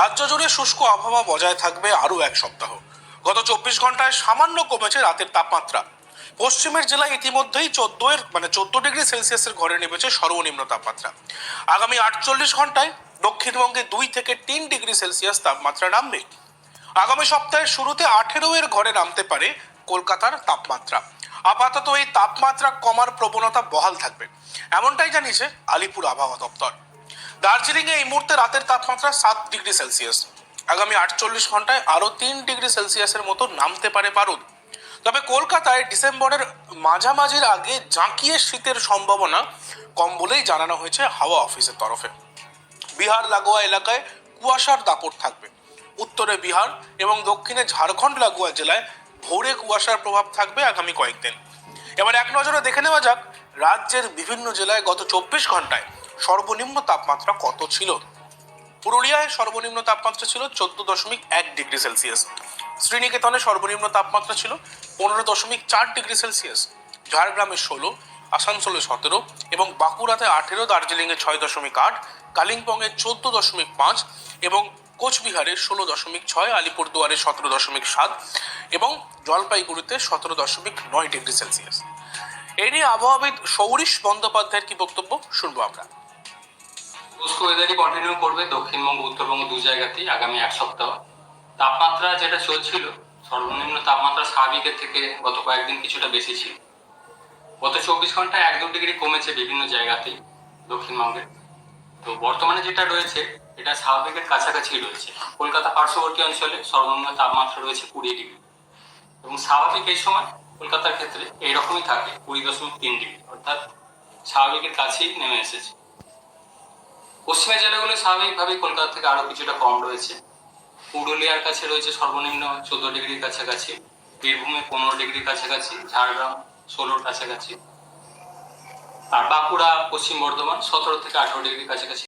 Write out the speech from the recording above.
রাজ্য জুড়ে শুষ্ক আবহাওয়া বজায় থাকবে আরও এক সপ্তাহ। গত চব্বিশ ঘন্টায় সামান্য কমেছে রাতের তাপমাত্রা। পশ্চিমের জেলায় ইতিমধ্যেই চোদ্দ এর মানে চোদ্দ ডিগ্রি সেলসিয়াসের ঘরে নেমেছে সর্বনিম্ন তাপমাত্রা। আগামী আটচল্লিশ ঘন্টায় দক্ষিণবঙ্গে দুই থেকে তিন ডিগ্রি সেলসিয়াস তাপমাত্রা নামবে। আগামী সপ্তাহের শুরুতে আঠেরো এর ঘরে নামতে পারে কলকাতার তাপমাত্রা। আপাতত এই তাপমাত্রা কমার প্রবণতা বহাল থাকবে। এমনটাই জানিয়েছে আলিপুর আবহাওয়া দপ্তর। দার্জিলিংয়ে এই মুহূর্তে রাতের তাপমাত্রা সাত ডিগ্রি সেলসিয়াস। আগামী আটচল্লিশ ঘন্টায় আরও তিন ডিগ্রি সেলসিয়াসের মতো নামতে পারে পারদ তবে কলকাতায় ডিসেম্বরের মাঝামাঝির আগে জাঁকিয়ে শীতের সম্ভাবনা কম বলেই জানানো হয়েছে হাওয়া অফিসের তরফে। বিহার, লাগোয়া এলাকায় কুয়াশার দাপট থাকবে। উত্তরে বিহার এবং দক্ষিণে ঝাড়খণ্ড, লাগোয়া জেলায় ভোরে কুয়াশার প্রভাব থাকবে আগামী কয়েকদিন। এবার এক নজরে দেখে নেওয়া যাক রাজ্যের বিভিন্ন জেলায় গত চব্বিশ ঘন্টায় সর্বনিম্ন তাপমাত্রা কত ছিল? পুরুলিয়ায় সর্বনিম্ন তাপমাত্রা ছিল চোদ্দ দশমিক এক ডিগ্রি সেলসিয়াস। শ্রীনিকেতনে সর্বনিম্ন তাপমাত্রা ছিল পনেরো দশমিক চার ডিগ্রি সেলসিয়াস। ঝাড়গ্রামে ষোলো, আসানসোলে সতেরো এবং বাঁকুড়াতে আঠেরো, দার্জিলিংয়ে ছয় দশমিক আট, কালিম্পংয়ে চোদ্দ দশমিক পাঁচ এবং কোচবিহারে ষোলো দশমিক ছয়, আলিপুরদুয়ারে সতেরো দশমিক সাত এবং জলপাইগুড়িতে সতেরো দশমিক নয় ডিগ্রি সেলসিয়াস। এই নিয়ে আবহাওয়াবিদ সৌরিশ বন্দ্যোপাধ্যায়ের কি বক্তব্য? শুনব আমরা। শুষ্ক ওয়েদারই কন্টিনিউ করবে দক্ষিণবঙ্গ, উত্তরবঙ্গ দু জায়গাতেই আগামী এক সপ্তাহ। তাপমাত্রা যেটা চলছিল, সর্বনিম্ন তাপমাত্রা স্বাভাবিকের থেকে গত কয়েকদিন কিছুটা বেশি ছিল। গত চব্বিশ ঘন্টায় এক দু ডিগ্রি কমেছে বিভিন্ন জায়গাতেই দক্ষিণবঙ্গে। তো বর্তমানে যেটা রয়েছে, এটা স্বাভাবিকের কাছাকাছি রয়েছে। কলকাতা পার্শ্ববর্তী অঞ্চলে সর্বনিম্ন তাপমাত্রা রয়েছে কুড়ি ডিগ্রি। এবং স্বাভাবিক এই সময় কলকাতার ক্ষেত্রে এইরকমই থাকে কুড়ি দশমিক তিন ডিগ্রি, অর্থাৎ স্বাভাবিকের কাছেই নেমে এসেছে। পশ্চিমের জেলাগুলো স্বাভাবিকভাবেই কলকাতা থেকে আরও কিছুটা কম রয়েছে। পুরুলিয়ার কাছে রয়েছে সর্বনিম্ন চোদ্দ ডিগ্রির কাছাকাছি, বীরভূমে পনেরো ডিগ্রির কাছাকাছি, ঝাড়গ্রাম ষোলোর কাছাকাছি। আর বাঁকুড়া পশ্চিম বর্ধমান সতেরো থেকে আঠারো ডিগ্রির কাছাকাছি।